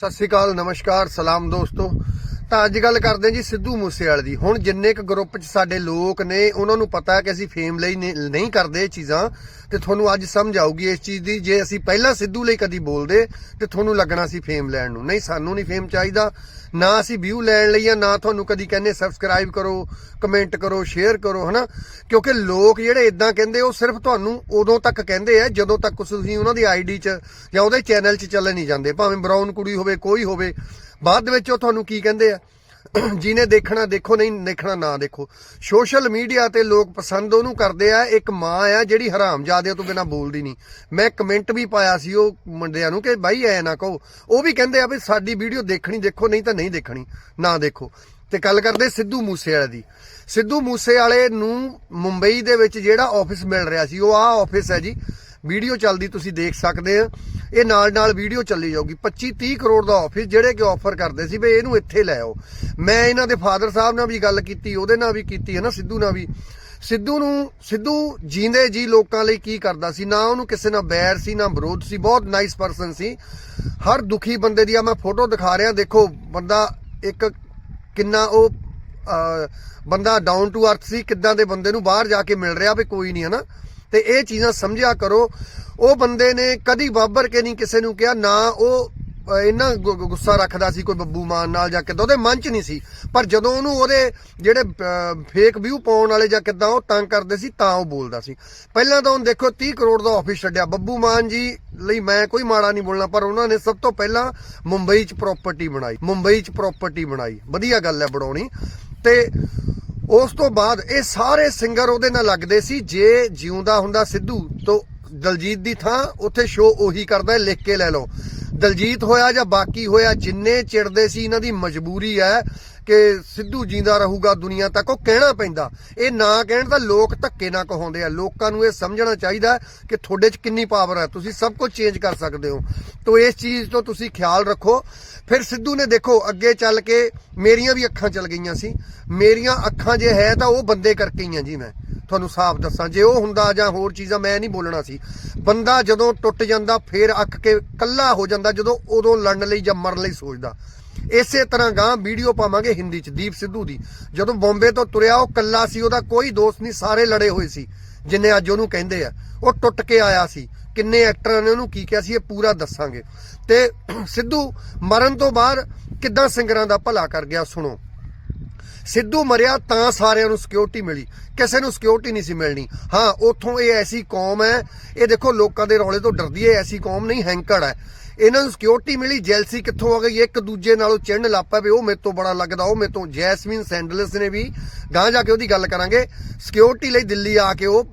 ਸਤਿ ਸ਼੍ਰੀ ਅਕਾਲ ਨਮਸਕਾਰ ਸਲਾਮ ਦੋਸਤੋ। ਤਾਂ ਅੱਜ ਗੱਲ ਕਰਦੇ ਹਾਂ ਜੀ ਸਿੱਧੂ ਮੂਸੇਵਾਲੇ ਦੀ। ਹੁਣ ਜਿੰਨੇ ਕ ਗਰੁੱਪ 'ਚ ਸਾਡੇ ਲੋਕ ਨੇ, ਉਹਨਾਂ ਨੂੰ ਪਤਾ ਕਿ ਅਸੀਂ ਫੇਮ ਲਈ ਨਹੀਂ ਨਹੀਂ ਕਰਦੇ ਇਹ ਚੀਜ਼ਾਂ। ਤੇ ਤੁਹਾਨੂੰ ਅੱਜ ਸਮਝ ਆਊਗੀ ਇਸ ਚੀਜ਼ ਦੀ, ਜੇ ਅਸੀਂ ਪਹਿਲਾਂ ਸਿੱਧੂ ਲਈ ਕਦੀ ਬੋਲਦੇ, ਤੇ ਤੁਹਾਨੂੰ ਲੱਗਣਾ ਸੀ ਫੇਮ ਲੈਣ ਨੂੰ। ਨਹੀਂ, ਸਾਨੂੰ ਨਹੀਂ ਫੇਮ ਚਾਹੀਦਾ। ਨਾ ਅਸੀਂ ਵਿਊ ਲੈਣ ਲਈ ਆ, ਨਾ ਤੁਹਾਨੂੰ ਕਦੀ ਕਹਿੰਦੇ ਸਬਸਕ੍ਰਾਈਬ ਕਰੋ ਕਮੈਂਟ ਕਰੋ ਸ਼ੇਅਰ ਕਰੋ, ਹਨਾ? ਕਿਉਂਕਿ ਲੋਕ ਜਿਹੜੇ ਇਦਾਂ ਕਹਿੰਦੇ, ਉਹ ਸਿਰਫ ਤੁਹਾਨੂੰ ਉਦੋਂ ਤੱਕ ਕਹਿੰਦੇ ਆ, ਜਦੋਂ ਤੱਕ ਤੁਸੀਂ ਉਹਨਾਂ ਦੀ ਆਈਡੀ 'ਚ ਜਾਂ ਉਹਦੇ ਚੈਨਲ 'ਚ ਚੱਲੇ ਨਹੀਂ ਜਾਂਦੇ। ਭਾਵੇਂ ਬਰਾਊਨ ਕੁੜੀ ਹੋਵੇ, ਕੋਈ ਹੋਵੇ। ਬਾਅਦ ਦੇ ਵਿੱਚ ਉਹ ਤੁਹਾਨੂੰ ਕੀ ਕਹਿੰਦੇ ਆ? ਜਿਹਨੇ ਦੇਖਣਾ ਦੇਖੋ, ਨਹੀਂ ਦੇਖਣਾ ਨਾ ਦੇਖੋ। ਸੋਸ਼ਲ ਮੀਡੀਆ ਤੇ ਲੋਕ ਪਸੰਦ ਉਹਨੂੰ ਕਰਦੇ ਆ, ਇੱਕ ਮਾਂ ਆ ਜਿਹੜੀ ਹਰਾਮਜ਼ਾਦਿਆਂ ਤੋਂ ਬਿਨਾ ਬੋਲਦੀ ਨਹੀਂ। ਮੈਂ ਕਮੈਂਟ ਵੀ ਪਾਇਆ ਸੀ ਉਹ ਮੁੰਡਿਆਂ ਨੂੰ ਕਿ ਬਾਈ ਐ ਨਾ ਕਹੋ। ਉਹ ਵੀ ਕਹਿੰਦੇ ਆ ਵੀ ਸਾਡੀ ਵੀਡੀਓ ਦੇਖਣੀ ਦੇਖੋ, ਨਹੀਂ ਤਾਂ ਨਹੀਂ ਦੇਖਣੀ, ਨਾ ਦੇਖੋ। ਤੇ ਗੱਲ ਕਰਦੇ ਸਿੱਧੂ ਮੂਸੇਵਾਲੇ ਦੀ। ਸਿੱਧੂ ਮੂਸੇਵਾਲੇ ਨੂੰ ਮੁੰਬਈ ਦੇ ਵਿੱਚ ਜਿਹੜਾ ਆਫਿਸ ਮਿਲ ਰਿਹਾ ਸੀ, ਉਹ ਆਹ ਆਫਿਸ ਹੈ ਜੀ। ਵੀਡੀਓ ਚੱਲਦੀ ਤੁਸੀਂ ਦੇਖ ਸਕਦੇ ਆ। ਇਹ ਨਾਲ ਨਾਲ ਵੀਡੀਓ ਚੱਲੀ ਜਾਊਗੀ। 25 30 ਕਰੋੜ ਦਾ ਆਫਿਸ ਜਿਹੜੇ ਕਿ ਆਫਰ ਕਰਦੇ ਸੀ ਵੀ ਇਹਨੂੰ ਇੱਥੇ ਲੈ ਆਓ। ਮੈਂ ਇਹਨਾਂ ਦੇ ਫਾਦਰ ਸਾਹਿਬ ਨਾਲ ਵੀ ਗੱਲ ਕੀਤੀ, ਉਹਦੇ ਨਾਲ ਵੀ ਕੀਤੀ ਹੈ ਨਾ, ਸਿੱਧੂ ਨਾਲ ਵੀ। ਸਿੱਧੂ ਨੂੰ, ਸਿੱਧੂ ਜੀਂਦੇ ਜੀ ਲੋਕਾਂ ਲਈ ਕੀ ਕਰਦਾ ਸੀ? ਨਾ ਉਹਨੂੰ ਕਿਸੇ ਨਾਲ ਬੈਰ ਸੀ, ਨਾ ਵਿਰੋਧ ਸੀ, ਬਹੁਤ ਨਾਈਸ ਪਰਸਨ ਸੀ। ਹਰ ਦੁਖੀ ਬੰਦੇ ਦੀ ਆ, ਮੈਂ ਫੋਟੋ ਦਿਖਾ ਰਿਹਾ, ਦੇਖੋ, ਬੰਦਾ ਇੱਕ ਕਿੰਨਾ ਉਹ ਬੰਦਾ ਡਾਊਨ ਟੂ ਅਰਥ ਸੀ, ਕਿੱਦਾਂ ਦੇ ਬੰਦੇ ਨੂੰ ਬਾਹਰ ਜਾ ਕੇ ਮਿਲ ਰਿਹਾ ਵੀ ਕੋਈ ਨਹੀਂ ਹੈ ਨਾ। ਤੇ ਇਹ ਚੀਜ਼ਾਂ ਸਮਝਿਆ ਕਰੋ। ਉਹ ਬੰਦੇ ਨੇ ਕਦੀ ਬਾਬਰ ਕੇ ਨਹੀਂ ਕਿਸੇ ਨੂੰ ਕਿਹਾ ਨਾ ਉਹ ਅਹ, ਇੰਨਾ ਗੁੱਸਾ ਰੱਖਦਾ ਸੀ ਕੋਈ ਬੱਬੂ ਮਾਨ ਨਾਲ ਜਾਂ ਕਿੱਦਾਂ ਉਹਦੇ ਮਨ 'ਚ ਨਹੀਂ ਸੀ। ਪਰ ਜਦੋਂ ਉਹਨੂੰ ਉਹਦੇ ਜਿਹੜੇ ਫੇਕ ਵਿਊ ਪਾਉਣ ਵਾਲੇ ਜਾਂ ਕਿੱਦਾਂ ਉਹ ਤੰਗ ਕਰਦੇ ਸੀ ਤਾਂ ਉਹ ਬੋਲਦਾ ਸੀ। ਪਹਿਲਾਂ ਤਾਂ ਹੁਣ ਦੇਖੋ 30 ਕਰੋੜ ਦਾ ਆਫਿਸ ਛੱਡਿਆ। ਬੱਬੂ ਮਾਨ ਜੀ ਲਈ ਮੈਂ ਕੋਈ ਮਾੜਾ ਨਹੀਂ ਬੋਲਣਾ ਪਰ ਉਹਨਾਂ ਨੇ ਸਭ ਤੋਂ ਪਹਿਲਾਂ ਮੁੰਬਈ 'ਚ ਪ੍ਰਾਪਰਟੀ ਬਣਾਈ। ਮੁੰਬਈ 'ਚ ਪ੍ਰਾਪਰਟੀ ਬਣਾਈ। ਵਧੀਆ ਗੱਲ ਹੈ ਬਣਾਉਣੀ। ਤੇ ਉਸ ਤੋਂ ਬਾਅਦ ਇਹ ਸਾਰੇ ਸਿੰਗਰ ਉਹਦੇ ਨਾਲ ਲੱਗਦੇ ਸੀ, ਜੇ ਜਿਉਂਦਾ ਹੁੰਦਾ ਸਿੱਧੂ, ਤੋਂ ਦਲਜੀਤ ਦੀ ਥਾਂ ਉੱਥੇ ਸ਼ੋ ਉਹੀ ਕਰਦਾ ਲਿਖ ਕੇ ਲੈ ਲਓ। ਦਲਜੀਤ ਹੋਇਆ ਜਾਂ ਬਾਕੀ ਹੋਇਆ, ਜਿੰਨੇ ਚਿੜਦੇ ਸੀ, ਇਹਨਾਂ ਦੀ ਮਜਬੂਰੀ ਹੈ ਕਿ ਸਿੱਧੂ ਜਿੰਦਾ ਰਹੂਗਾ ਦੁਨੀਆ ਤੱਕ, ਉਹ ਕਹਿਣਾ ਪੈਂਦਾ। ਇਹ ਨਾ ਕਹਿਣ ਤਾਂ ਲੋਕ ਧੱਕੇ ਨਾ ਕਹਾਉਂਦੇ ਆ। ਲੋਕਾਂ ਨੂੰ ਇਹ ਸਮਝਣਾ ਚਾਹੀਦਾ ਕਿ ਤੁਹਾਡੇ 'ਚ ਕਿੰਨੀ ਪਾਵਰ ਹੈ ਤੁਸੀਂ ਸਭ ਕੁਝ ਚੇਂਜ ਕਰ ਸਕਦੇ ਹੋ। ਤੋਂ ਇਸ ਚੀਜ਼ ਤੋਂ ਤੁਸੀਂ ਖਿਆਲ ਰੱਖੋ। ਫਿਰ ਸਿੱਧੂ ਨੇ ਦੇਖੋ, ਅੱਗੇ ਚੱਲ ਕੇ ਮੇਰੀਆਂ ਵੀ ਅੱਖਾਂ ਚੱਲ ਗਈਆਂ ਸੀ। ਮੇਰੀਆਂ ਅੱਖਾਂ ਜੇ ਹੈ ਤਾਂ ਉਹ ਬੰਦੇ ਕਰਕੇ ਹੀ ਆ ਜੀ ਮੈਂ। ਤੁਹਾਨੂੰ ਸਾਫ਼ ਦੱਸਾਂ। ਜੇ ਉਹ ਹੁੰਦਾ ਜਾਂ ਹੋਰ ਚੀਜ਼ਾਂ, ਮੈਂ ਨਹੀਂ ਬੋਲਣਾ ਸੀ। ਬੰਦਾ ਜਦੋਂ ਟੁੱਟ ਜਾਂਦਾ, ਫੇਰ ਅੱਕ ਕੇ ਕੱਲਾ ਹੋ ਜਾਂਦਾ, ਜਦੋਂ ਉਦੋਂ ਲੜਨ ਲਈ ਜਾਂ ਮਰਨ ਲਈ ਸੋਚਦਾ। ਇਸੇ ਤਰ੍ਹਾਂ ਗਾਂ ਵੀਡੀਓ ਪਾਵਾਂਗੇ ਹਿੰਦੀ ਚ, ਦੀਪ ਸਿੱਧੂ ਦੀ। ਜਦੋਂ ਬੰਬੇ ਤੋਂ ਤੁਰਿਆ, ਉਹ ਕੱਲਾ ਸੀ, ਉਹਦਾ ਕੋਈ ਦੋਸਤ ਨਹੀਂ, ਸਾਰੇ ਲੜੇ ਹੋਏ ਸੀ, ਜਿੰਨੇ ਅੱਜ ਉਹਨੂੰ ਕਹਿੰਦੇ ਆ। ਉਹ ਟੁੱਟ ਕੇ ਆਇਆ ਸੀ। ਕਿੰਨੇ ਐਕਟਰਾਂ ਨੇ ਉਹਨੂੰ ਕੀ ਕਿਹਾ ਸੀ, ਇਹ ਪੂਰਾ ਦੱਸਾਂਗੇ। ਤੇ ਸਿੱਧੂ ਮਰਨ ਤੋਂ ਬਾਅਦ ਕਿੱਦਾਂ ਸਿੰਗਰਾਂ ਦਾ ਭਲਾ ਕਰ ਗਿਆ, ਸੁਣੋ। ਸਿੱਧੂ ਮਰਿਆ ਤਾਂ ਸਾਰਿਆਂ ਨੂੰ ਸਿਕਿਉਰਿਟੀ ਮਿਲੀ। ਕਿਸੇ ਨੂੰ ਸਿਕਿਉਰਿਟੀ ਨਹੀਂ ਸੀ ਮਿਲਣੀ। ਹਾਂ, ਉਥੋਂ ਇਹ ਐਸੀ ਕੌਮ ਹੈ। ਇਹ ਦੇਖੋ, ਲੋਕਾਂ ਦੇ ਰੌਲੇ ਤੋਂ ਡਰਦੀ ਹੈ ਐਸੀ ਕੌਮ ਨਹੀਂ, ਹੈਂਕੜ ਹੈ। ਇਹਨਾਂ ਨੂੰ ਸਿਕਿਉਰਿਟੀ ਮਿਲੀ, ਜੈਲਸੀ ਕਿੱਥੋਂ ਆ ਗਈ? ਇੱਕ ਦੂਜੇ ਨਾਲੋਂ ਚਿੜਨ ਲੱਪਾ ਵੀ ਉਹ ਮੇਰੇ ਤੋਂ ਬੜਾ ਲੱਗਦਾ, ਉਹ ਮੇਰੇ ਤੋਂ ਜੈਸਮੀਨ ਸੈਂਡਲਸ ਨੇ ਵੀ। ਗਾਂ ਜਾ ਕੇ ਉਹਦੀ ਗੱਲ ਕਰਾਂਗੇ। ਸਿਕਿਉਰਿਟੀ ਲਈ ਦਿੱਲੀ ਆ ਕੇ ਉਹ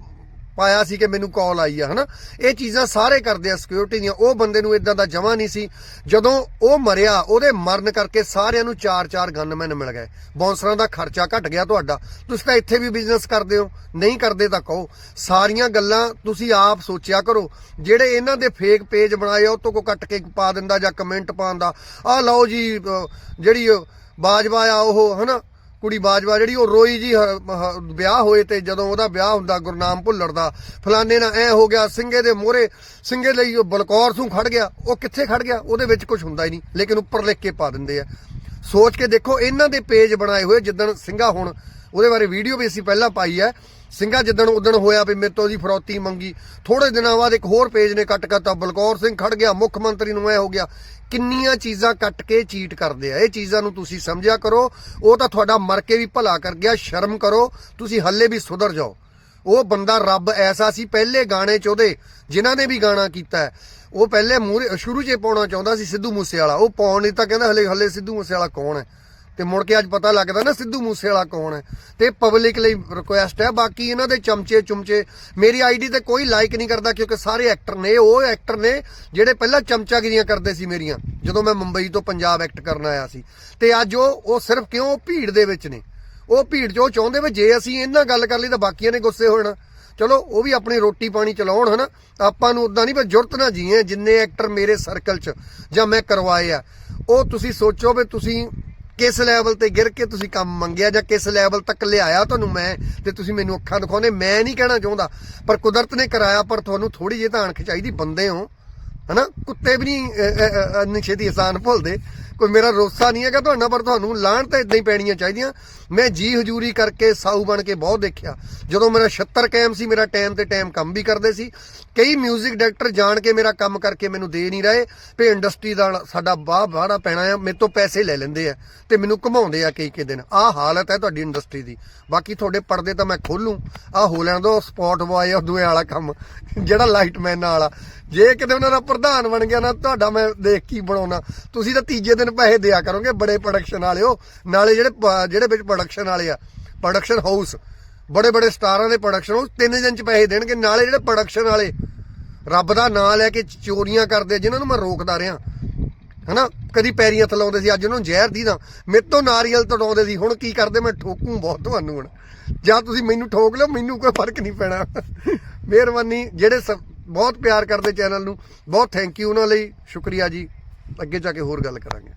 ਪਾਇਆ ਸੀ ਕਿ ਮੈਨੂੰ ਕਾਲ ਆਈ ਆ, ਹਨਾ? ਇਹ ਚੀਜ਼ਾਂ ਸਾਰੇ ਕਰਦੇ ਆ ਸਿਕਿਉਰਿਟੀ ਦੀਆਂ। ਉਹ ਬੰਦੇ ਨੂੰ ਇਦਾਂ ਦਾ ਜਮਾ ਨਹੀਂ ਸੀ। ਜਦੋਂ ਉਹ ਮਰਿਆ, ਉਹਦੇ ਮਰਨ ਕਰਕੇ ਸਾਰਿਆਂ ਨੂੰ ਚਾਰ ਚਾਰ ਗਨਮੈਨ ਮਿਲ ਗਏ। ਬੌਂਸਰਾਂ ਦਾ ਖਰਚਾ ਘਟ ਗਿਆ ਤੁਹਾਡਾ। ਤੁਸੀਂ ਤਾਂ ਇੱਥੇ ਵੀ ਬਿਜ਼ਨਸ ਕਰਦੇ ਹੋ। ਨਹੀਂ ਕਰਦੇ ਤਾਂ ਕਹੋ। ਸਾਰੀਆਂ ਗੱਲਾਂ ਤੁਸੀਂ ਆਪ ਸੋਚਿਆ ਕਰੋ। ਜਿਹੜੇ ਇਹਨਾਂ ਦੇ ਫੇਕ ਪੇਜ ਬਣਾਏ ਆ, ਉਹ ਤੋਂ ਕੋ ਕੱਟ ਕੇ ਪਾ ਦਿੰਦਾ ਜਾਂ ਕਮੈਂਟ ਪਾਉਂਦਾ ਆ ਲਓ ਜੀ ਜਿਹੜੀ ਬਾਜਵਾ ਆ ਉਹ, ਹਨਾ? ਕੁੜੀ ਬਾਜਵਾ ਜਿਹੜੀ ਉਹ ਰੋਈ ਜੀ ਵਿਆਹ ਹੋਏ ਤੇ ਜਦੋਂ ਉਹਦਾ ਵਿਆਹ ਹੁੰਦਾ ਗੁਰਨਾਮ ਭੁੱਲਰ ਦਾ, ਫਲਾਣੇ ਨਾਲ ਐ ਹੋ ਗਿਆ ਸਿੰਘੇ ਦੇ ਮੋਹਰੇ ਸਿੰਘੇ ਲਈ ਉਹ ਬਲਕੌਰ ਸਿੰਘ ਖੜ ਗਿਆ, ਉਹ ਕਿੱਥੇ ਖੜ ਗਿਆ, ਉਹਦੇ ਵਿੱਚ ਕੁਝ ਹੁੰਦਾ ਹੀ ਨਹੀਂ, ਲੇਕਿਨ ਉੱਪਰ ਲਿਖ ਕੇ ਪਾ ਦਿੰਦੇ ਆ। ਸੋਚ ਕੇ ਦੇਖੋ, ਇਹਨਾਂ ਦੇ ਪੇਜ ਬਣਾਏ ਹੋਏ, ਜਿੱਦਣ ਸਿੰਘਾ ਹੁਣ, ਉਹਦੇ ਬਾਰੇ ਵੀਡੀਓ ਵੀ ਅਸੀਂ ਪਹਿਲਾਂ ਪਾਈ ਹੈ। ਸਿੰਘਾ ਜਿੱਦਣ ਉਦਣ ਹੋਇਆ ਵੀ ਮੇਰੇ ਤੋਂ ਦੀ ਫਰੌਤੀ ਮੰਗੀ ਥੋੜੇ ਦਿਨਾਂ ਬਾਅਦ ਇੱਕ ਹੋਰ ਪੇਜ ਨੇ ਕੱਟ ਕਰਤਾ, ਬਲਕੌਰ ਸਿੰਘ ਖੜ ਗਿਆ, ਮੁੱਖ ਮੰਤਰੀ ਨੂੰ ਐ ਹੋ ਗਿਆ, ਕਿੰਨੀਆਂ ਚੀਜ਼ਾਂ ਕੱਟ ਕੇ ਚੀਟ ਕਰਦੇ ਆ, ਇਹ ਚੀਜ਼ਾਂ ਨੂੰ ਤੁਸੀਂ ਸਮਝਿਆ ਕਰੋ, ਉਹ ਤਾਂ ਤੁਹਾਡਾ ਮਰ ਕੇ ਵੀ ਭਲਾ ਕਰ ਗਿਆ, ਸ਼ਰਮ ਕਰੋ, ਤੁਸੀਂ ਹੱਲੇ ਵੀ ਸੁਧਰ ਜਾਓ। ਉਹ ਬੰਦਾ ਰੱਬ ਐਸਾ ਸੀ, ਪਹਿਲੇ ਗਾਣੇ ਚ ਉਹਦੇ, ਜਿਨ੍ਹਾਂ ਨੇ ਵੀ ਗਾਣਾ ਕੀਤਾ ਉਹ ਪਹਿਲੇ ਮੂਹਰੇ, ਸ਼ੁਰੂ 'ਚ ਪਾਉਣਾ ਚਾਹੁੰਦਾ ਸੀ ਸਿੱਧੂ ਮੂਸੇਵਾਲਾ, ਉਹ ਪਾਉਣ ਨਹੀਂ ਤਾਂ ਕਹਿੰਦਾ ਹਲੇ ਹਲੇ ਸਿੱਧੂ ਮੂਸੇਵਾਲਾ ਕੌਣ ਹੈ? ਤੇ ਮੁੜ ਕੇ ਅੱਜ ਪਤਾ ਲੱਗਦਾ ਨਾ ਸਿੱਧੂ ਮੂਸੇਵਾਲਾ ਕੌਣ ਹੈ। ਤੇ ਪਬਲਿਕ ਲਈ ਰਿਕੁਐਸਟ ਹੈ, ਬਾਕੀ ਇਹਨਾਂ ਦੇ ਚਮਚੇ ਚੁਮਚੇ, ਮੇਰੀ ਆਈਡੀ ਤੇ ਕੋਈ ਲਾਈਕ ਨਹੀਂ ਕਰਦਾ ਕਿਉਂਕਿ ਸਾਰੇ ਐਕਟਰ ਨੇ, ਉਹ ਐਕਟਰ ਨੇ ਜਿਹੜੇ ਪਹਿਲਾਂ ਚਮਚਾਗਿਰੀਆਂ ਕਰਦੇ ਸੀ ਮੇਰੀਆਂ, ਜਦੋਂ ਮੈਂ ਮੁੰਬਈ ਤੋਂ ਪੰਜਾਬ ਐਕਟ ਕਰਨ ਆਇਆ ਸੀ। ਤੇ ਅੱਜ ਉਹ ਉਹ ਸਿਰਫ ਕਿਉਂ ਭੀੜ ਦੇ ਵਿੱਚ ਨੇ। ਉਹ ਭੀੜ 'ਚ ਉਹ ਚਾਹੁੰਦੇ ਵੀ ਜੇ ਅਸੀਂ ਇਹਨਾਂ ਗੱਲ ਕਰ ਲਈ ਤਾਂ ਬਾਕੀਆਂ ਨੇ ਗੁੱਸੇ ਹੋ ਜਾਣਾ ਚਲੋ, ਉਹ ਵੀ ਆਪਣੀ ਰੋਟੀ ਪਾਣੀ ਚਲਾਉਣ ਹਨਾ। ਆਪਾਂ ਨੂੰ ਉਦਾਂ ਨਹੀਂ ਪਰ ਜੁਰਤ ਨਾ ਜੀਏ, ਜਿੰਨੇ ਐਕਟਰ ਮੇਰੇ ਸਰਕਲ 'ਚ ਜਾਂ ਮੈਂ ਕਰਵਾਏ ਆ। ਉਹ ਤੁਸੀਂ ਸੋਚੋ ਵੀ ਤੁਸੀਂ ਕਿਸ ਲੈਵਲ ਤੇ ਗਿਰ ਕੇ ਤੁਸੀਂ ਕੰਮ ਮੰਗਿਆ ਜਾਂ ਕਿਸ ਲੈਵਲ ਤੱਕ ਲਿਆਇਆ ਤੁਹਾਨੂੰ ਮੈਂ ਤੇ ਤੁਸੀਂ ਮੈਨੂੰ ਅੱਖਾਂ ਦਿਖਾਉਂਦੇ ਮੈਂ ਨਹੀਂ ਕਹਿਣਾ ਚਾਹੁੰਦਾ। ਪਰ ਕੁਦਰਤ ਨੇ ਕਰਾਇਆ ਪਰ ਤੁਹਾਨੂੰ ਥੋੜੀ ਜਿਹੀ ਤਾਂ ਅਣਖ ਚਾਹੀਦੀ ਬੰਦੇ ਹੋ ਹਨਾ? ਕੁੱਤੇ ਵੀ ਨਹੀਂ ਅ, ਅ, ਆਸਾਨ ਭੁੱਲਦੇ। ਕੋਈ ਮੇਰਾ ਰੋਸਾ ਨਹੀਂ ਹੈਗਾ ਤੁਹਾਡਾ ਪਰ ਤੁਹਾਨੂੰ ਲਾਣ ਤਾਂ ਇਦਾਂ ਹੀ ਪੈਣੀਆਂ ਚਾਹੀਦੀਆਂ। ਮੈਂ ਜੀ ਹਜ਼ੂਰੀ ਕਰਕੇ ਸਾਊ ਬਣ ਕੇ ਬਹੁਤ ਦੇਖਿਆ। ਜਦੋਂ ਮੇਰਾ 76 ਕੈਮ ਸੀ, ਮੇਰਾ ਟਾਈਮ ਤੇ ਟਾਈਮ ਕੰਮ ਵੀ ਕਰਦੇ ਸੀ। ਕਈ 뮤직 ਡਾਇਰੈਕਟਰ ਜਾਣ ਕੇ ਮੇਰਾ ਕੰਮ ਕਰਕੇ ਮੈਨੂੰ ਦੇ ਨਹੀਂ ਰਹੇ ਤੇ ਇੰਡਸਟਰੀ ਦਾ ਸਾਡਾ ਬਾਹ ਬਾਹੜਾ ਪੈਣਾ ਆ, ਮੇਰੇ ਤੋਂ ਪੈਸੇ ਲੈ ਲੈਂਦੇ ਆ ਤੇ ਮੈਨੂੰ ਘਮਾਉਂਦੇ ਆ ਕਈ ਕਈ ਦਿਨ। ਆਹ ਹਾਲਤ ਹੈ ਤੁਹਾਡੀ ਇੰਡਸਟਰੀ ਦੀ। ਬਾਕੀ ਤੁਹਾਡੇ ਪਰਦੇ ਤਾਂ ਮੈਂ ਖੋਲੂ। ਆਹ ਹੋ ਲੈਣ ਦੋ ਸਪੌਟ ਬॉय ਆ ਦੂਏ ਵਾਲਾ ਕੰਮ। ਜਿਹੜਾ ਲਾਈਟਮੈਨ ਵਾਲਾ। ਜੇ ਕਿਤੇ ਉਹਨਾਂ ਦਾ ਪ੍ਰਧਾਨ ਬਣ ਗਿਆ ਨਾ, ਤੁਹਾਡਾ ਮੈਂ ਦੇਖ ਕੀ ਬਣਾਉਣਾ। ਤੁਸੀਂ ਤਾਂ ਤੀਜੇ ਦਿਨ ਪੈਸੇ ਦਿਆ ਕਰੋਗੇ ਬੜੇ ਪ੍ਰੋਡਕਸ਼ਨ ਵਾਲਿਓ ਨਾਲੇ ਜਿਹੜੇ ਜਿਹੜੇ ਵਿੱਚ ਪ੍ਰੋਡਕਸ਼ਨ ਵਾਲੇ ਆ ਪ੍ਰੋਡਕਸ਼ਨ ਹਾਊਸ ਬੜੇ ਬੜੇ ਸਟਾਰਾਂ ਦੇ ਪ੍ਰੋਡਕਸ਼ਨ ਹਾਊਸ ਤਿੰਨ ਦਿਨ ਚ ਪੈਸੇ ਦੇਣਗੇ। ਨਾਲੇ ਜਿਹੜੇ ਪ੍ਰੋਡਕਸ਼ਨ ਵਾਲੇ ਰੱਬ ਦਾ ਨਾਮ ਲੈ ਕੇ ਚੋਰੀਆਂ ਕਰਦੇ ਆ, ਜਿਨ੍ਹਾਂ ਨੂੰ ਮੈਂ ਰੋਕਦਾ ਰਿਹਾ। ਹਨਾ? ਕਦੀ ਪੈਰੀਆਂ ਥਲਾਉਂਦੇ ਸੀ ਅੱਜ ਉਹਨੂੰ ਨੂੰ ਜ਼ਹਿਰ ਦੀਦਾ ਮੇਰੇ ਤੋਂ ਨਾਰੀਅਲ ਤੜਾਉਂਦੇ ਸੀ ਹੁਣ ਕੀ ਕਰਦੇ? ਮੈਂ ਠੋਕੂ ਬਹੁਤ ਤੁਹਾਨੂੰ ਹੁਣ। ਜਾਂ ਤੁਸੀਂ ਮੈਨੂੰ ਠੋਕ ਲਿਓ ਮੈਨੂੰ ਕੋਈ ਫ਼ਰਕ ਨਹੀਂ ਪੈਣਾ। ਮਿਹਰਬਾਨੀ ਜਿਹੜੇ ਸ- ਬਹੁਤ ਪਿਆਰ ਕਰਦੇ ਚੈਨਲ ਨੂੰ। ਬਹੁਤ ਥੈਂਕ ਯੂ ਉਹਨਾਂ ਲਈ। ਸ਼ੁਕਰੀਆ ਜੀ। ਅੱਗੇ ਜਾ ਕੇ ਹੋਰ ਗੱਲ ਕਰਾਂਗੇ।